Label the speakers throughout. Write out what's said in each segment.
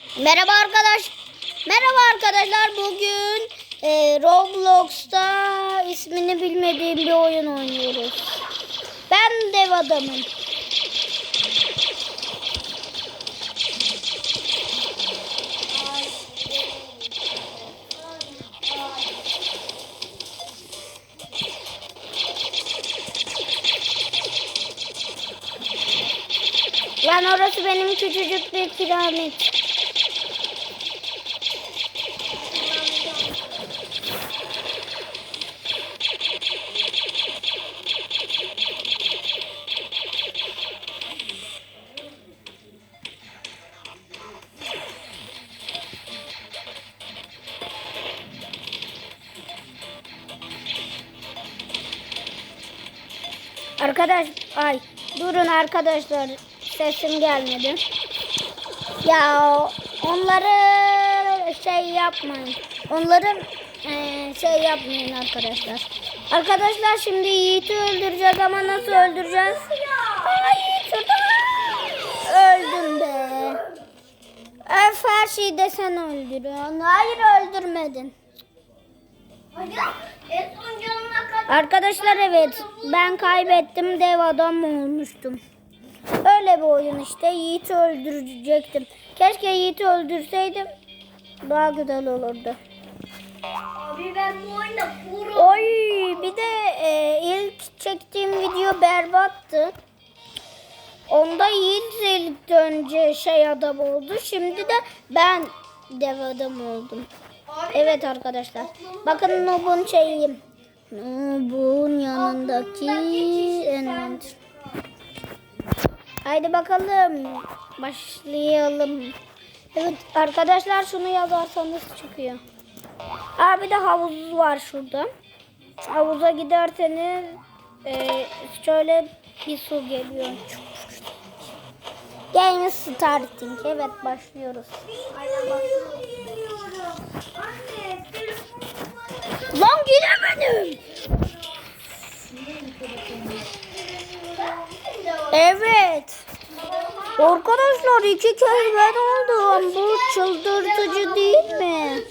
Speaker 1: Merhaba arkadaş. Merhaba arkadaşlar. Bugün e, Roblox'ta ismini bilmediğim bir oyun oynuyoruz. Ben dev adamım. Yani orası benim küçücük bir piramit. Arkadaş, ay durun arkadaşlar sesim gelmedi. Ya onları şey yapmayın. Onların eee, şey yapmayın arkadaşlar. Arkadaşlar şimdi Yiğit'i öldüreceğiz ama nasıl öldüreceğiz? Ay Öldüm be. Öf her şeyi de sen öldürüyorsun. Hayır öldürmedin.
Speaker 2: En son.
Speaker 1: Arkadaşlar evet ben kaybettim dev adam olmuştum. Öyle bir oyun işte Yiğit'i öldürecektim. Keşke Yiğit'i öldürseydim daha güzel olurdu.
Speaker 2: Abi ben bu oyunda pro.
Speaker 1: Oy bir de e, ilk çektiğim video berbattı. Onda Yiğit ilk önce şey adam oldu. Şimdi de ben dev adam oldum.
Speaker 2: Abi
Speaker 1: Evet arkadaşlar. Bakın Nob'un şeyiyim. Nob'un yanındaki Envent. Haydi bakalım. Başlayalım. Evet arkadaşlar şunu yazarsanız çıkıyor. Abi de havuz var şurada. Havuza giderseniz e, şöyle bir su geliyor. Game starting. Evet başlıyoruz.
Speaker 2: Aynen bak. Anne
Speaker 1: Lan gidemedim. Evet. Arkadaşlar iki kez ben oldum. Bu çıldırtıcı değil mi?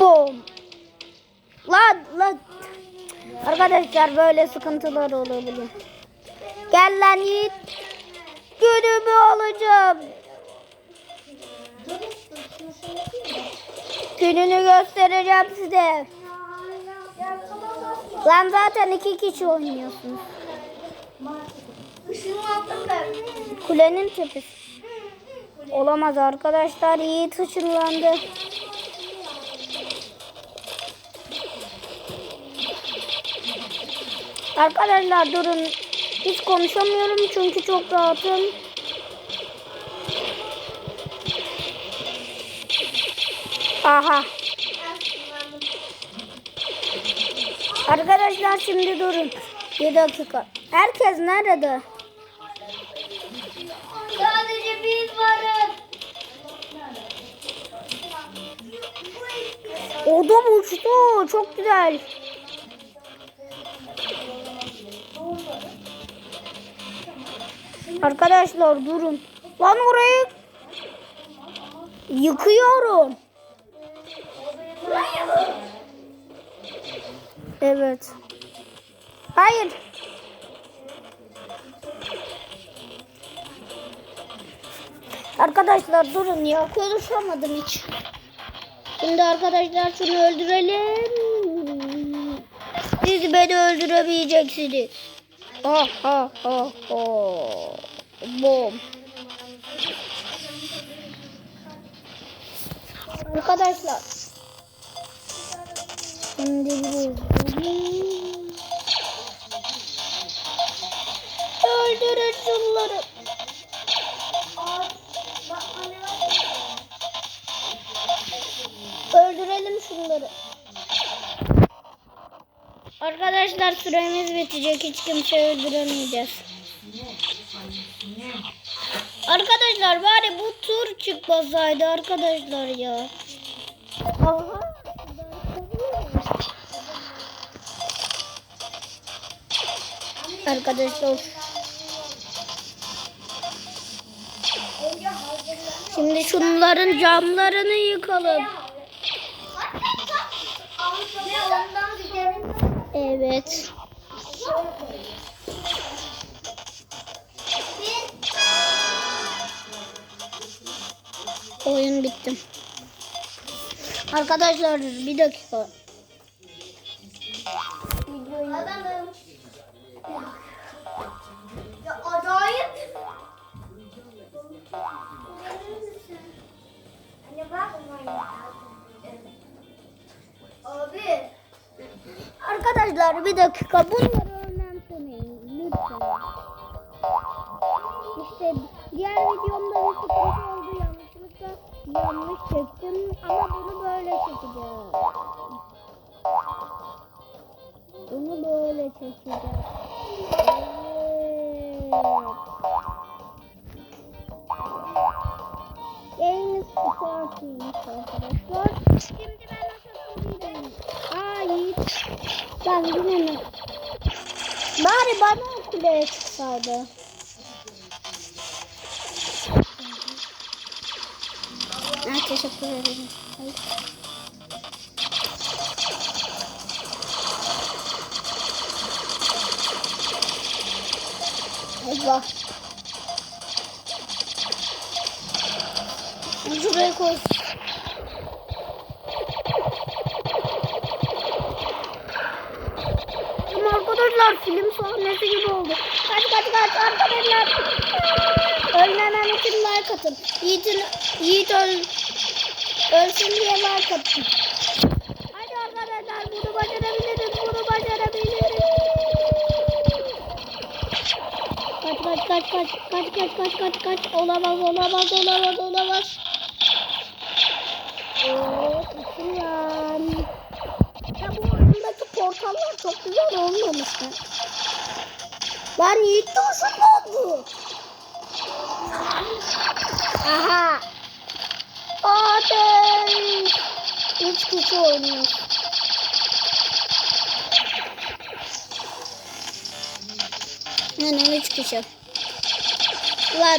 Speaker 1: Bom. Lan lan. Arkadaşlar böyle sıkıntılar olabilir. Gel lan Yiğit. Günümü alacağım. Gününü göstereceğim size. Lan zaten iki kişi oynuyorsunuz. Kulenin tepesi. Olamaz arkadaşlar. Yiğit ışınlandı. Arkadaşlar durun. Hiç konuşamıyorum çünkü çok rahatım. Aha. Arkadaşlar şimdi durun. Bir dakika. Herkes nerede?
Speaker 2: Sadece biz varız.
Speaker 1: Odam uçtu. Çok güzel. Arkadaşlar durun. Lan orayı yıkıyorum. Evet. Hayır. Arkadaşlar durun ya konuşamadım hiç. Şimdi arkadaşlar şunu öldürelim. Siz beni öldüremeyeceksiniz. Ha ha ha ha. Bom. Arkadaşlar. Şimdi bir Öldürün şunları. Öldürelim şunları. Arkadaşlar süremiz bitecek. Hiç kimse öldüremeyeceğiz. Arkadaşlar bari bu tur çıkmasaydı arkadaşlar ya. Arkadaşlar. Şimdi şunların camlarını yıkalım. Evet. Oyun bitti. Arkadaşlar bir dakika. Bir dakika bunları Ben yine mi? Bari bana kuleye çıksaydı. Ah, teşekkür ederim. Ay. Allah. Şuraya koy. Ama arkadaşlar sahnesi gibi oldu. Kaç kaç kaç arkadaşlar. Ölmemem için like atın. Yiğit'in, Yiğit öl, ölsün diye like atın. Hadi arkadaşlar bunu başarabiliriz. Bunu başarabiliriz. Kaç kaç kaç kaç kaç kaç kaç kaç kaç olamaz olamaz olamaz olamaz. Oo, kaçıyorum. Ya bu oyundaki portallar çok güzel olmamış mı? Lan Yiğit Doğuş'un ne oldu? Aha. Ateş. Üç kişi oynuyor. Yani üç kişi. Lan.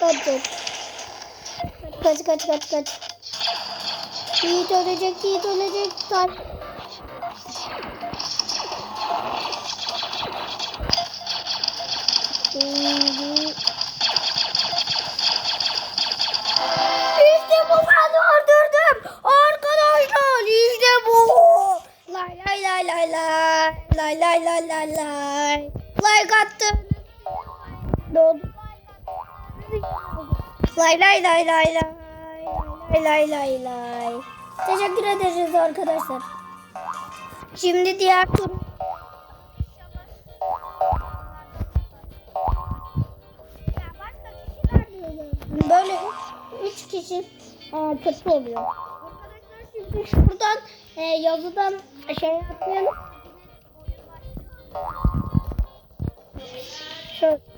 Speaker 1: Kaç kaç kaç kaç kaç. Yiğit ölecek, Yiğit ölecek. Kaç. İşte bu ben öldürdüm. Arkadaşlar işte bu. Lay lay lay lay lay. Lay lay lay lay lay. Like attım. Lay lay lay lay lay. Lay lay lay lay. Teşekkür ederiz arkadaşlar. Şimdi diğer tur. Böyle üç kişi e, kötü oluyor. Arkadaşlar şimdi şuradan e, yazıdan şey yapayım. Şöyle.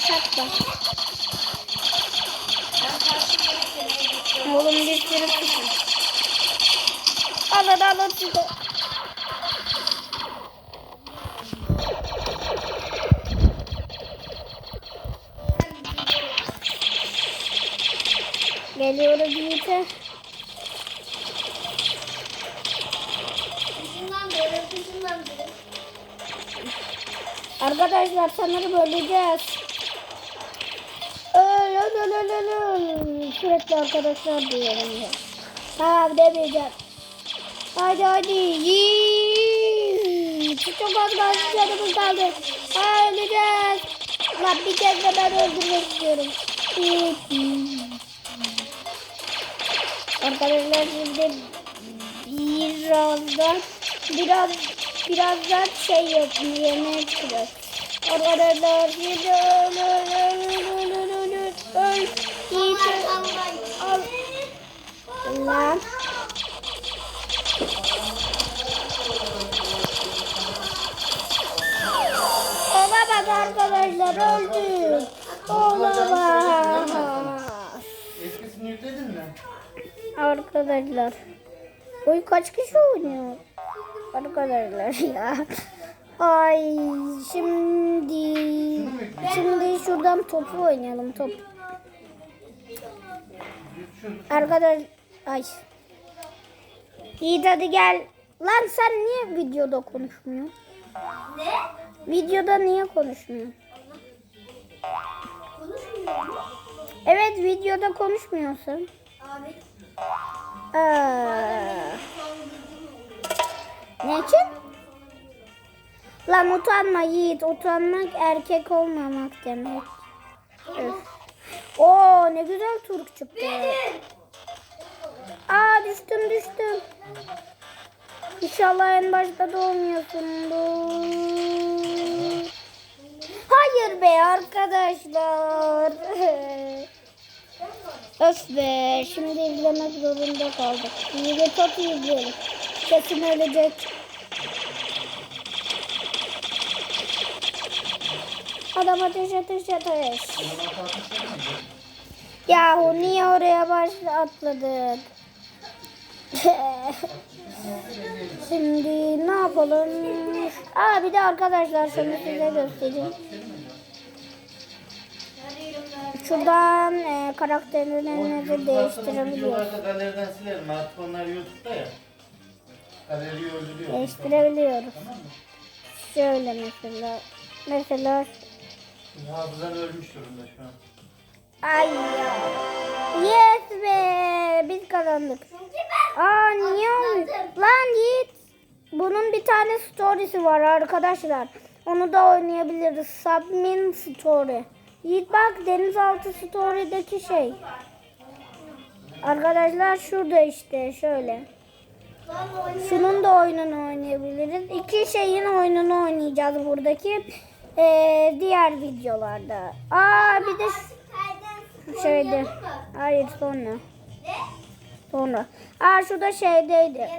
Speaker 1: kaçak var. Oğlum bir sürü kuşum. Al al
Speaker 2: al al. Geliyor bir
Speaker 1: Arkadaşlar sanırım öleceğiz. Sürekli arkadaşlar diyorum ya. Tamam demeyeceğim. Hadi hadi. Yiğit. Çok az kaldı kaldı. Aa, öleceğiz. Lan bir kez de ben öldürmek istiyorum. Arkadaşlar şimdi birazdan biraz birazdan şey yapıyor yemeğe çıkacağız. Arkadaşlar şimdi öl öl öl öl öl öl öl öl Yiğit öl. al lan. Olamaz arkadaşlar öldük. Olamaz.
Speaker 3: Eskisini yükledin mi?
Speaker 1: Arkadaşlar. Oy kaç kişi oynuyor? Arkadaşlar ya. Ay şimdi şimdi şuradan topu oynayalım top. Arkadaş ay. İyi hadi gel. Lan sen niye videoda konuşmuyorsun?
Speaker 2: Ne?
Speaker 1: Videoda niye konuşmuyorsun?
Speaker 2: Konuşmuyor.
Speaker 1: Evet videoda konuşmuyorsun.
Speaker 2: Abi.
Speaker 1: Aa. Ne için? Lan utanma Yiğit. Utanmak erkek olmamak demek. Öf. Oo ne güzel turk çıktı. Aa düştüm düştüm. İnşallah en başta da olmuyorsundur. Hayır be arkadaşlar. Öf be şimdi izlemek zorunda kaldık. İyi de çok iyi izleyelim. Kesin ölecek. Adam ateş ateş ateş. Yahu niye oraya baş atladın? Şimdi ne yapalım? Aa bir de arkadaşlar şunu size göstereyim. Şuradan e, karakterlerinizi değiştirebiliyoruz.
Speaker 3: galeriden silerim. Artık onlar YouTube'da ya. Galeriyi öldürüyor.
Speaker 1: Değiştirebiliyoruz. Şöyle mesela. Mesela
Speaker 3: Hafızan ölmüş durumda şu an.
Speaker 1: ay ya. Yes be biz kazandık. Aa niye olmuyor? Lan Yiğit. Bunun bir tane storiesi var arkadaşlar. Onu da oynayabiliriz. Submin Story. Yiğit bak denizaltı story'deki şey. Arkadaşlar şurada işte şöyle. Şunun da oyununu oynayabiliriz. İki şeyin oyununu oynayacağız buradaki eee, diğer videolarda. Aa bir de şeyde. Hayır sonra. Sonra. Aa şurada şeydeydi.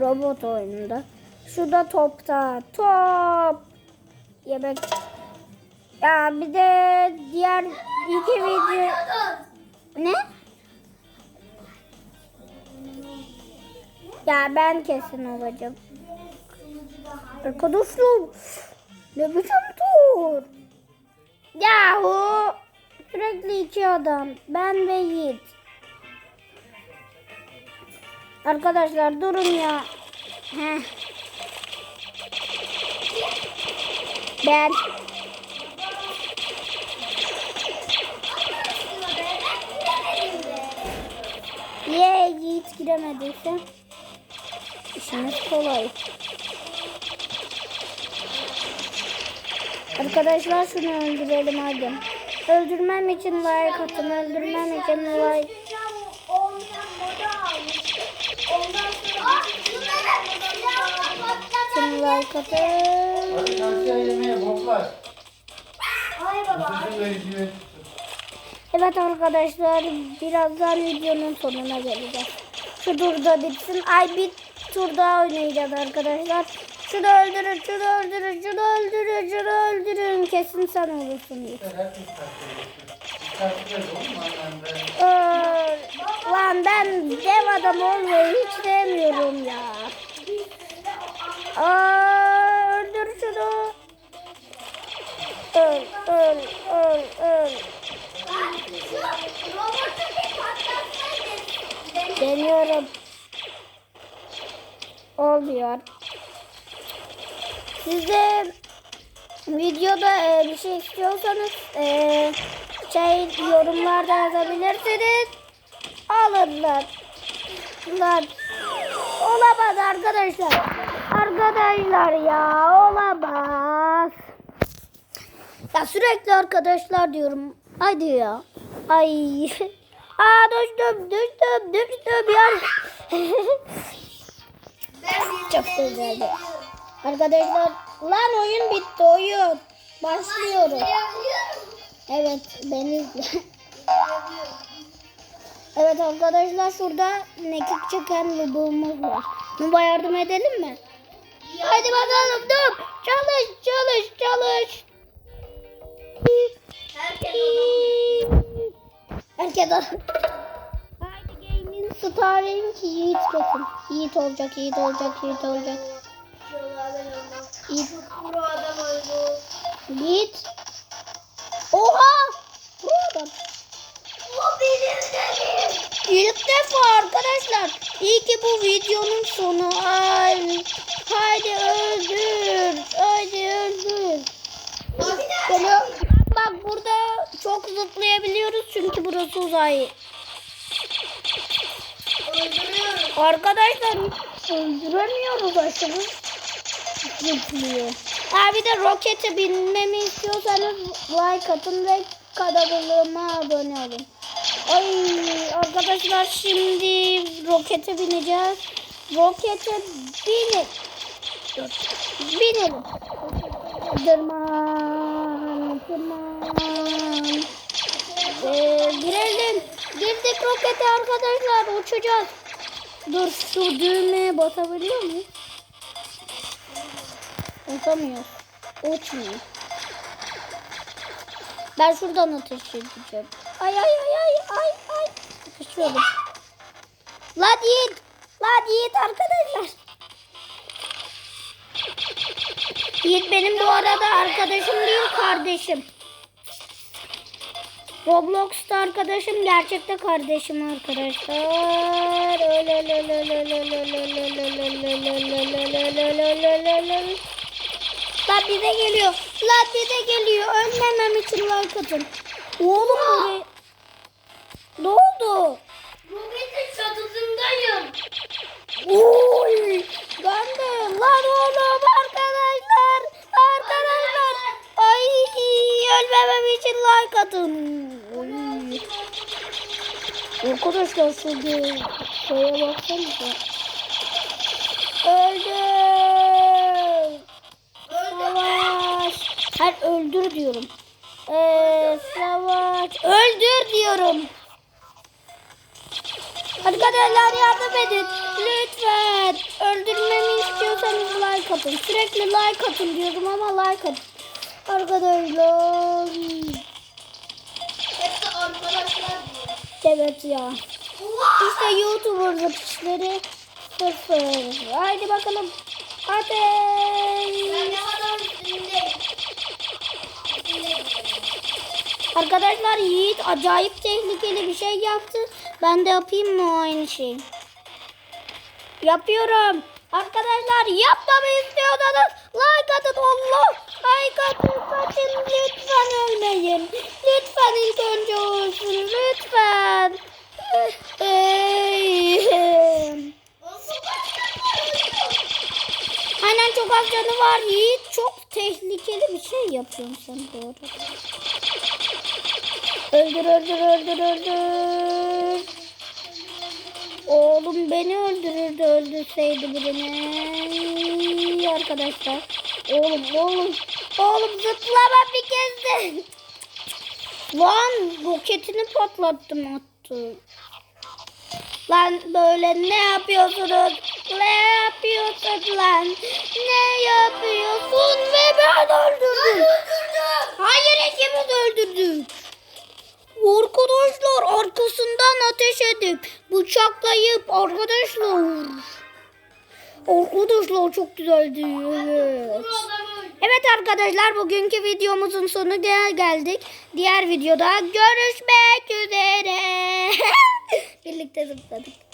Speaker 1: Robot oyununda. Şurada topta. Top. Yemek. Ya bir de diğer iki video. Ne? Ya ben kesin olacağım. Arkadaşlar. Ne biçim tur? Yahu. Sürekli iki adam. Ben ve Yiğit. Arkadaşlar durun ya. Heh. Ben. Ye Yiğit giremediyse. İşimiz kolay. Arkadaşlar şunu öldürelim hadi. Öldürmem için like atın. Öldürmem için like. Şimdi like atın.
Speaker 3: Hadi karşıya yemeğe boklar.
Speaker 2: Ay baba.
Speaker 1: Evet arkadaşlar birazdan videonun sonuna geleceğiz. Şu turda bitsin. Ay bir tur daha oynayacağız arkadaşlar. Şunu öldürün, şunu öldürün, şunu öldürün, şunu öldürün. Kesin sen olursun diye. Lan ben dev adam olmayı hiç sevmiyorum ya. Aa, öldür şunu. Öl, öl, öl, öl. Deniyorum. Olmuyor. Siz de videoda e, bir şey istiyorsanız e, şey yorumlarda yazabilirsiniz. Alırlar. Lan. Olamaz arkadaşlar. Arkadaşlar ya olamaz. Ya sürekli arkadaşlar diyorum. Hadi ya. Ay. Aa düştüm düştüm düştüm ya. Çok güzeldi. Arkadaşlar lan oyun bitti oyun. Başlıyorum. Evet beni izle. Evet arkadaşlar şurada nekik çeken lobuğumuz var. Nuba yardım edelim mi? Hadi bakalım dur. Çalış çalış çalış.
Speaker 2: Herkes
Speaker 1: Herkes Haydi gaming starring Yiğit kesin. Yiğit olacak, Yiğit olacak, Yiğit olacak. Yiğit.
Speaker 2: Pro adam öldü.
Speaker 1: Yiğit. Oha! Bu adam.
Speaker 2: O benim dedim.
Speaker 1: İlk defa arkadaşlar. İyi ki bu videonun sonu. Ay. Haydi öldür. Haydi öldür. Böyle, bak burada çok zıplayabiliyoruz çünkü burası uzay.
Speaker 2: Öldürüyorum.
Speaker 1: Arkadaşlar öldüremiyoruz aşırı zıplıyor. Ha bir de rokete binmemi istiyorsanız like atın ve kanalıma abone olun. Ay arkadaşlar şimdi rokete bineceğiz. Rokete binin. Binelim. Tırman, tırman. Ee, girelim. Girdik rokete arkadaşlar uçacağız. Dur şu düğmeye basabiliyor muyuz? Basamıyoruz. Uçmuyor. Ben şuradan ateş edeceğim. Ay ay ay ay ay ay. Ateşiyorum. Lan Yiğit. Lan Yiğit arkadaşlar. Yiğit benim bu arada arkadaşım değil kardeşim. Roblox'ta arkadaşım gerçekte kardeşim arkadaşlar. Öyle öyle öyle öyle öyle öyle öyle öyle öyle öyle öyle. Lan bize geliyor. Lan bize geliyor. Ölmemem için like atın. Oğlum buraya. Ne oldu?
Speaker 2: Roketin çatısındayım.
Speaker 1: Oy. Ben de. Lan oğlum arkadaşlar. Arkadaşlar. Ay ölmemem için like atın. Oy. Arkadaşlar şurada şeye baksanıza. Öldüm. Hayır öldür diyorum. Ee, savaş. Öldür diyorum. Arkadaşlar yardım edin. Lütfen. Öldürmemi istiyorsanız like atın. Sürekli like atın diyorum ama like atın. Arkadaşlar.
Speaker 2: Hepsi arkadaşlar.
Speaker 1: Evet ya. İşte YouTuber zıpışları sıfır. Haydi bakalım. Hadi.
Speaker 2: Ben ne kadar. Üstündeyim.
Speaker 1: Arkadaşlar Yiğit acayip tehlikeli bir şey yaptı. Ben de yapayım mı aynı şeyi? Yapıyorum. Arkadaşlar yapmamı istiyorsanız like atın Allah. Like atın kaçın lütfen ölmeyin. Lütfen ilk önce olsun lütfen. Aynen çok az canı var Yiğit. Çok tehlikeli bir şey yapıyorsun sen bu arada. Öldür öldür öldür öldür. Oğlum beni öldürürdü öldürseydi birini. Arkadaşlar. Oğlum oğlum. Oğlum zıplama bir kez de. Lan roketini patlattım attı. Lan böyle ne yapıyorsunuz? Ne yapıyorsun lan? Ne yapıyorsun ve ben öldürdüm. Hayır ikimiz öldürdük. Arkadaşlar arkasından ateş edip bıçaklayıp arkadaşlar. Arkadaşlar çok güzeldi. Evet. Evet arkadaşlar bugünkü videomuzun sonu gel geldik. Diğer videoda görüşmek üzere. Birlikte zıpladık.